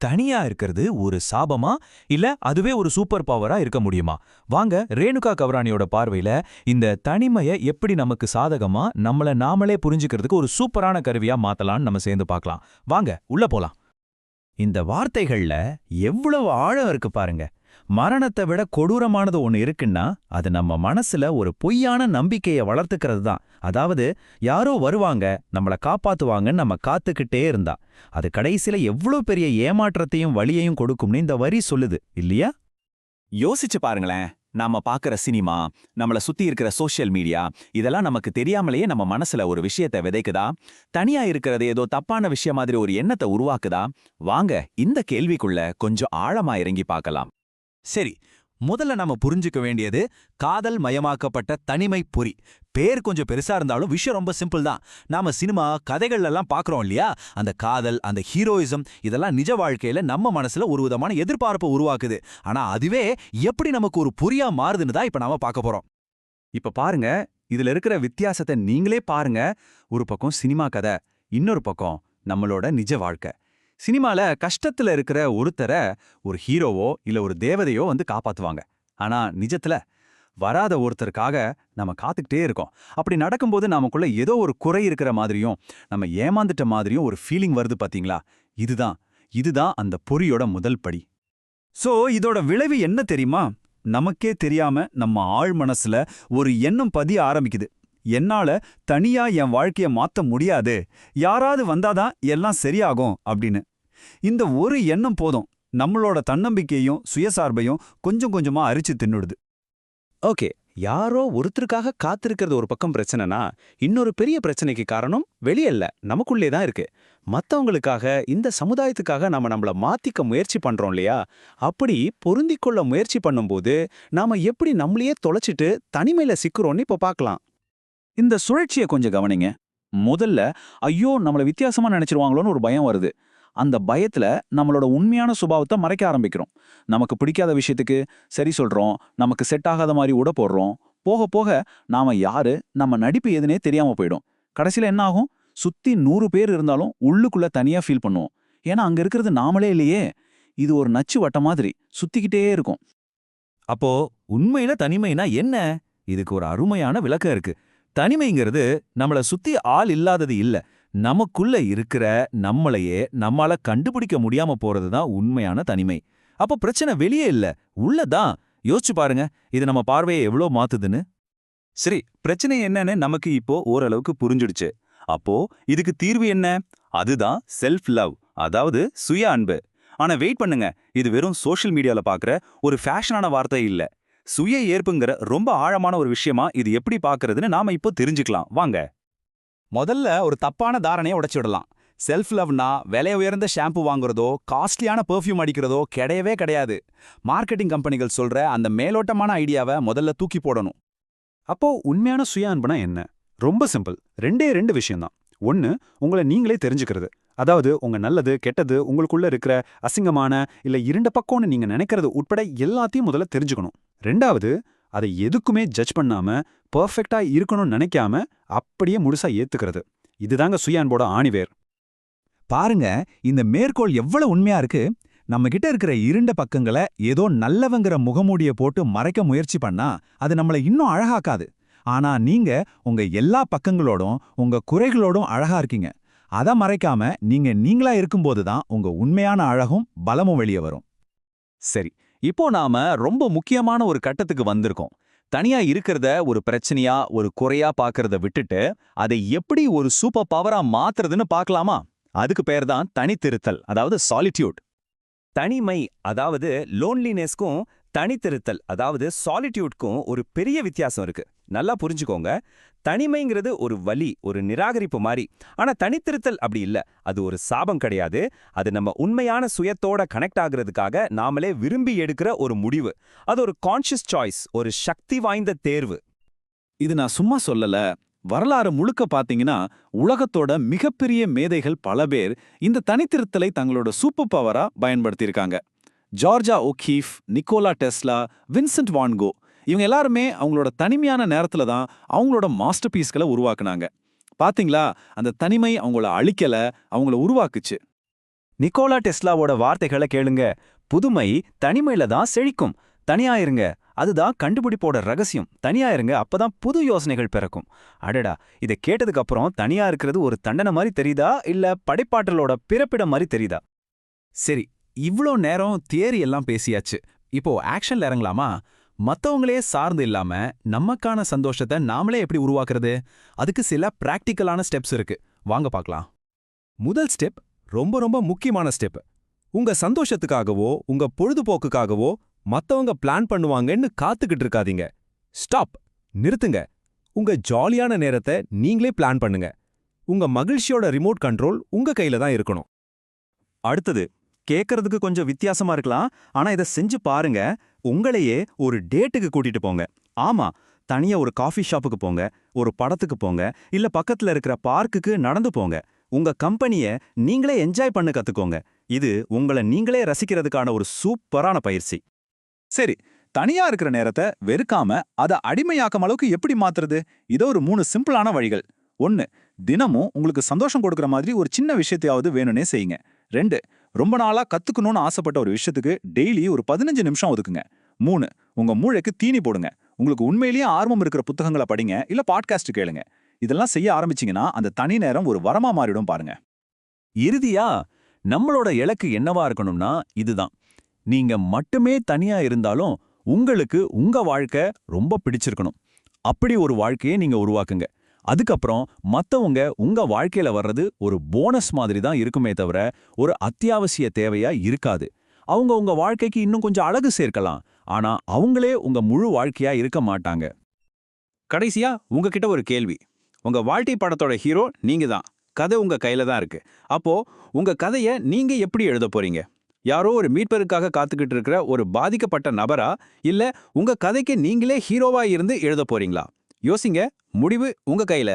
தனியா இருக்கிறது ஒரு சாபமா? இல்ல அதுவே ஒரு சூப்பர் பவரா இருக்க முடியுமா? வாங்க ரேணுகா கவராணியோட பார்வையில இந்த தனிமையை எப்படி நமக்கு சாதகமா நம்மள நாமளே புரிஞ்சுக்கிறதுக்கு ஒரு சூப்பரான கருவியா மாத்தலாம்னு நம்ம சேர்ந்து பார்க்கலாம். வாங்க உள்ள போலாம். இந்த வார்த்தைகள்ல எவ்வளவு ஆழம் இருக்கு பாருங்க. மரணத்தை விட கொடூரமானது ஒன்னு இருக்குன்னா அது நம்ம மனசுல ஒரு பொய்யான நம்பிக்கையை வளர்த்துக்கிறது தான். அதாவது யாரோ வருவாங்க நம்மள காப்பாத்துவாங்கன்னு நம்ம காத்துக்கிட்டே இருந்தா. அது கடைசியில எவ்வளோ பெரிய ஏமாற்றத்தையும் வழியையும் கொடுக்கும்னு இந்த வரி சொல்லுது இல்லையா? யோசிச்சு பாருங்களேன். நாம பாக்குற சினிமா நம்மள சுத்தி இருக்கிற சோஷியல் மீடியா இதெல்லாம் நமக்கு தெரியாமலேயே நம்ம மனசுல ஒரு விஷயத்தை விதைக்குதா? தனியா இருக்கிறது ஏதோ தப்பான விஷயம் மாதிரி ஒரு எண்ணத்தை உருவாக்குதா? வாங்க இந்த கேள்விக்குள்ள கொஞ்சம் ஆழமா இறங்கி பார்க்கலாம். சரி முதல்ல நாம புரிஞ்சுக்க வேண்டியது காதல் மயமாக்கப்பட்ட தனிமை பொறி பேர் கொஞ்சம் பெருசா இருந்தாலும் விஷயம் ரொம்ப சிம்பிள் தான். நாம சினிமா கதைகள்லாம் எல்லாம் பாக்குறோம் இல்லையா? அந்த காதல் அந்த ஹீரோயிசம் இதெல்லாம் நிஜ வாழ்க்கையில நம்ம மனசுல ஒரு விதமான எதிர்பார்ப்பை உருவாக்குது. ஆனா அதுவே எப்படி நமக்கு ஒரு பொறியா மாறுதுன்னு தான் இப்ப நாம பார்க்க போறோம். இப்ப பாருங்க இதுல இருக்கிற வித்தியாசத்தை நீங்களே பாருங்க. ஒரு பக்கம் சினிமா கதை இன்னொரு பக்கம் நம்மளோட நிஜ வாழ்க்கை. சினிமால கஷ்டத்துல இருக்கிற ஒருத்தரை ஒரு ஹீரோவோ இல்ல ஒரு தேவதையோ வந்து காப்பாத்துவாங்க. ஆனா நிஜத்துல வராத ஒருத்தருக்காக நம்ம காத்துக்கிட்டே இருக்கோம். அப்படி நடக்கும்போது நமக்குள்ள ஏதோ ஒரு குறை இருக்கிற மாதிரியும் நம்ம ஏமாந்துட்ட மாதிரியும் ஒரு ஃபீலிங் வருது பாத்தீங்களா? இதுதான். இதுதான் அந்த பொறியோட முதல் படி. சோ இதோட விளைவு என்ன தெரியுமா? நமக்கே தெரியாம நம்ம ஆள் மனசுல ஒரு எண்ணம் பதிய ஆரம்பிக்குது. என்னால தனியா என் வாழ்க்கைய மாத்த முடியாது. யாராவது வந்தாதான் எல்லாம் சரியாகும் அப்படின்னு. இந்த ஒரு எண்ணம் போதும். நம்மளோட தன்னம்பிக்கையும் சுயசார்பையும் கொஞ்சம் கொஞ்சமா அரிச்சு தின்னுடுது. ஓகே. யாரோ ஒருத்தருக்காக காத்திருக்கிறது ஒரு பக்கம் பிரச்சனைனா இன்னொரு பெரிய பிரச்சனைக்கு காரணம் வெளியல்ல நமக்குள்ளே தான் இருக்கு. மத்தவங்களுக்காக இந்த சமுதாயத்துக்காக நாம நம்மள மாத்திக்க முயற்சி பண்றோம் இல்லையா? அப்படி பொருந்திக்கொள்ள முயற்சி பண்ணும்போது நாம எப்படி நம்மளையே தொலைச்சிட்டு தனிமையில சிக்கிறோம்னு இப்ப பார்க்கலாம் இந்த சுழற்சியை கொஞ்சம் கவனிங்க. முதல்ல ஐயோ நம்மள வித்தியாசமா நினைச்சிருவாங்களோன்னு ஒரு பயம் வருது. அந்த பயத்துல நம்மளோட உண்மையான சுபாவத்தை மறைக்க ஆரம்பிக்கிறோம். நமக்கு பிடிக்காத விஷயத்துக்கு சரி சொல்றோம் நமக்கு செட் ஆகாத மாதிரி உட போடுறோம் போக போக நாம யாரு நம்ம நடிப்பு எதுனே தெரியாம போயிடும். கடைசியில் என்ன ஆகும்? சுத்தி நூறு பேர் இருந்தாலும் உள்ளுக்குள்ள தனியா ஃபீல் பண்ணுவோம். ஏன்னா அங்க இருக்கிறது நாமளே இல்லையே. இது ஒரு நச்சு வட்ட மாதிரி சுத்திக்கிட்டே இருக்கும். அப்போ உண்மையில தனிமைனா என்ன? இதுக்கு ஒரு அருமையான விளக்கம் இருக்கு. தனிமைங்கிறது நம்மள சுத்தி ஆள் இல்லாதது இல்ல. நமக்குள்ள இருக்கிற நம்மளையே நம்மால கண்டுபிடிக்க முடியாம போறது தான் உண்மையான தனிமை. அப்ப பிரச்சனை வெளியே இல்ல உள்ளதான். யோசிச்சு பாருங்க இது நம்ம பார்வையை எவ்வளோ மாத்துதுன்னு. சரி பிரச்சனை என்னன்னு நமக்கு இப்போ ஓரளவுக்கு புரிஞ்சிடுச்சு. அப்போ இதுக்கு தீர்வு என்ன? அதுதான் செல்ஃப் லவ் அதாவது சுய அன்பு. ஆனா வெயிட் பண்ணுங்க இது வெறும் சோஷியல் மீடியால பாக்குற ஒரு ஃபேஷனான வார்த்தை இல்ல. சுய ஏற்புங்கிற ரொம்ப ஆழமான ஒரு விஷயமா இது எப்படி பாக்குறதுன்னு நாம இப்போ தெரிஞ்சுக்கலாம். வாங்க. முதல்ல ஒரு தப்பான தாரணையை உடைச்சு விடலாம். செல்ஃப் லவ்னா விலை உயர்ந்த ஷாம்பு வாங்குறதோ காஸ்ட்லியான பெர்ஃப்யூம் அடிக்கிறதோ கிடையவே கிடையாது. மார்க்கெட்டிங் கம்பெனிகள் சொல்ற அந்த மேலோட்டமான ஐடியாவை முதல்ல தூக்கி போடணும். அப்போ உண்மையான சுய அன்புனா என்ன? ரொம்ப சிம்பிள் ரெண்டே ரெண்டு விஷயம்தான். ஒன்னு உங்களை நீங்களே தெரிஞ்சுக்கிறது. அதாவது உங்க நல்லது கெட்டது உங்களுக்குள்ள இருக்கிற அசிங்கமான இல்ல இருண்ட பக்கம்னு நீங்க நினைக்கிறது உட்பட எல்லாத்தையும் முதல்ல தெரிஞ்சுக்கணும். ரெண்டாவது அதை எதுக்குமே ஜட்ஜ் பண்ணாம பர்ஃபெக்டா இருக்கணும்னு நினைக்காம அப்படியே முழுசா ஏத்துக்கிறது. இதுதாங்க சுய அன்போட ஆணிவேர். பாருங்க இந்த மேற்கோள் எவ்வளவு உண்மையா இருக்கு. நம்ம கிட்ட இருக்கிற இருண்ட பக்கங்களை ஏதோ நல்லவங்கிற முகமூடிய போட்டு மறைக்க முயற்சி பண்ணா அது நம்மளை இன்னும் அழகாக்காது. ஆனா நீங்க உங்க எல்லா பக்கங்களோடும் உங்க குறைகளோடும் அழகா இருக்கீங்க. அதை மறைக்காம நீங்க நீங்களா இருக்கும்போது தான் உங்க உண்மையான அழகும் பலமும் வெளியே வரும். சரி இப்போ நாம ரொம்ப முக்கியமான ஒரு கட்டத்துக்கு வந்திருக்கோம். தனியா இருக்கிறத ஒரு பிரச்சனையா ஒரு குறையா பாக்குறத விட்டுட்டு அதை எப்படி ஒரு சூப்பர் பவரா மாத்துறதுன்னு பார்க்கலாமா அதுக்கு பேர் தான் தனித்திருத்தல் அதாவது சாலிட்யூட் தனிமை அதாவது லோன்லினஸ்க்கும் தனித்திருத்தல் அதாவது சாலிட்யூட்க்கும் ஒரு பெரிய வித்தியாசம் இருக்கு. நல்லா புரிஞ்சுக்கோங்க. தனிமைங்கிறது ஒரு வலி ஒரு நிராகரிப்பு மாதிரி ஆனா தனித்திருத்தல் அப்படி இல்ல. அது ஒரு சாபம் கிடையாது. அது நம்ம உண்மையான சுயத்தோட கனெக்ட் ஆகுறதுக்காக நாமளே விரும்பி எடுக்கிற ஒரு முடிவு. அது ஒரு கான்ஷியஸ் சாய்ஸ் ஒரு சக்தி வாய்ந்த தேர்வு. இது நான் சும்மா சொல்லல. வரலாறு முழுக்க பாத்தீங்கன்னா உலகத்தோட மிகப்பெரிய மேதைகள் பல பேர் இந்த தனித்திருத்தலை தங்களோட சூப்பர் பவரா பயன்படுத்தியிருக்காங்க. Georgia O'Keeffe Nikola Tesla Vincent van Gogh இவங்க எல்லாருமே அவங்களோட தனிமையான நேரத்துல தான் அவங்களோட மாஸ்டர் பீஸ்களை உருவாக்குனாங்க. பாத்தீங்களா? அந்த தனிமை அவங்கள அழிக்கல அவங்கள உருவாக்குச்சு. நிக்கோலா டெஸ்லாவோட வார்த்தைகளை கேளுங்க. புதுமை தனிமையில தான் செழிக்கும். தனியாயிருங்க. அதுதான் கண்டுபிடிப்போட ரகசியம். தனியா இருங்க அப்பதான் புது யோசனைகள் பிறக்கும். அடடா இதை கேட்டதுக்கு அப்புறம் தனியா இருக்கிறது ஒரு தண்டனை மாதிரி தெரியுதா? இல்ல படைப்பாற்றலோட பிறப்பிடம் மாதிரி தெரியுதா? சரி இவ்ளோ நேரம் தியரி எல்லாம் பேசியாச்சு. இப்போ ஆக்ஷன்ல இறங்கலாமா? மத்தவங்களே சார்ந்து இல்லாம நமக்கான சந்தோஷத்தை நாமளே எப்படி உருவாக்குறது? அதுக்கு சில பிராக்டிக்கலான ஸ்டெப்ஸ் இருக்கு. வாங்க பார்க்கலாம். முதல் ஸ்டெப் ரொம்ப ரொம்ப முக்கியமான ஸ்டெப் உங்க சந்தோஷத்துக்காகவோ உங்க பொழுதுபோக்குக்காகவோ மத்தவங்க பிளான் பண்ணுவாங்கன்னு காத்துக்கிட்டு இருக்காதீங்க. ஸ்டாப் நிறுத்துங்க. உங்க ஜாலியான நேரத்தை நீங்களே பிளான் பண்ணுங்க. உங்க மகிழ்ச்சியோட ரிமோட் கண்ட்ரோல் உங்க கையில தான் இருக்கணும். அடுத்தது கேட்கறதுக்கு கொஞ்சம் வித்தியாசமா இருக்கலாம். ஆனா இதை செஞ்சு பாருங்க. உங்களையே ஒரு டேட்டுக்கு கூட்டிட்டு போங்க. ஆமா தனியா ஒரு காஃபி ஷாப்புக்கு போங்க ஒரு படத்துக்கு போங்க இல்ல பக்கத்துல இருக்கிற பார்க்குக்கு நடந்து போங்க. உங்க கம்பெனிய நீங்களே என்ஜாய் பண்ண கத்துக்கோங்க. இது உங்களை நீங்களே ரசிக்கிறதுக்கான ஒரு சூப்பரான பயிற்சி. சரி தனியா இருக்கிற நேரத்தை வெறுக்காம அதை அடிமையாக்கும் அளவுக்கு எப்படி மாத்துறது? இதோ ஒரு மூணு சிம்பிளான வழிகள். ஒன்னு தினமும் உங்களுக்கு சந்தோஷம் கொடுக்குற மாதிரி ஒரு சின்ன விஷயத்தையாவது வேணும்னே செய்யுங்க. ரெண்டு ரொம்ப நாளா கத்துக்கணும்னு ஆசைப்பட்ட ஒரு விஷயத்துக்கு டெய்லி ஒரு பதினஞ்சு நிமிஷம் ஒதுக்குங்க. மூணு உங்க மூளைக்கு தீனி போடுங்க. உங்களுக்கு உண்மையிலேயே ஆர்வம் இருக்கிற புத்தகங்களை படிங்க இல்ல பாட்காஸ்ட் கேளுங்க. இதெல்லாம் செய்ய ஆரம்பிச்சீங்கன்னா அந்த தனி நேரம் ஒரு வரமா மாறிடும் பாருங்க. இறுதியா நம்மளோட இலக்கு என்னவா இருக்கணும்னா இதுதான். நீங்க மட்டுமே தனியா இருந்தாலும் உங்களுக்கு உங்க வாழ்க்கை ரொம்ப பிடிச்சிருக்கணும். அப்படி ஒரு வாழ்க்கையை நீங்க உருவாக்குங்க. அதுக்கப்புறம் மத்தவங்க உங்க வாழ்க்கையில வர்றது ஒரு போனஸ் மாதிரி தான் இருக்குமே தவிர ஒரு அத்தியாவசிய தேவையா இருக்காது. அவங்க உங்க வாழ்க்கைக்கு இன்னும் கொஞ்சம் அழகு சேர்க்கலாம். ஆனா அவங்களே உங்க முழு வாழ்க்கையா இருக்க மாட்டாங்க. கடைசியா உங்ககிட்ட ஒரு கேள்வி. உங்க வாழ்க்கை படத்தோட ஹீரோ நீங்க தான். கதை உங்க கையில தான் இருக்கு. அப்போ உங்க கதைய நீங்க எப்படி எழுத போறீங்க? யாரோ ஒரு மீட்பருக்காக காத்துக்கிட்டு இருக்கிற ஒரு பாதிக்கப்பட்ட நபரா? இல்ல உங்க கதைக்கு நீங்களே ஹீரோவா இருந்து எழுத போறீங்களா? யோசிங்க. முடிவு உங்க கையில.